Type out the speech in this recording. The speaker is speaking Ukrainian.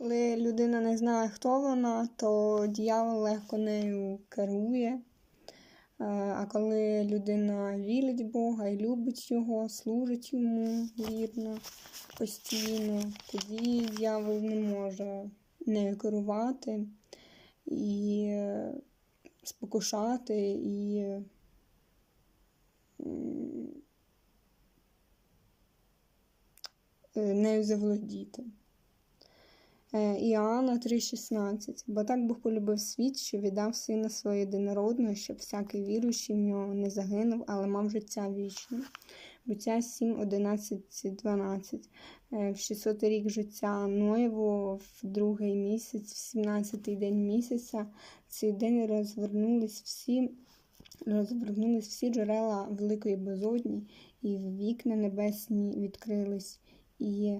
Коли людина не знає, хто вона, то дьявол легко нею керує. Е, А коли людина вірить Бога і любить Його, служить йому вірно, постійно, тоді дьявол не може нею керувати і е, спокушати і е, нею заволодіти. Е, Іоанна 3,16. Бо так Бог полюбив світ, що віддав сина свого єдинородного, щоб всякий віруючий в нього не загинув, але мав життя вічне. Буття 7, 11, 12. Е, В 600 рік життя Ноєву, в другий місяць, в 17-й день місяця, цей день розвернулись всі, розвернулись всі джерела великої безодні, і вікна небесні відкрились, і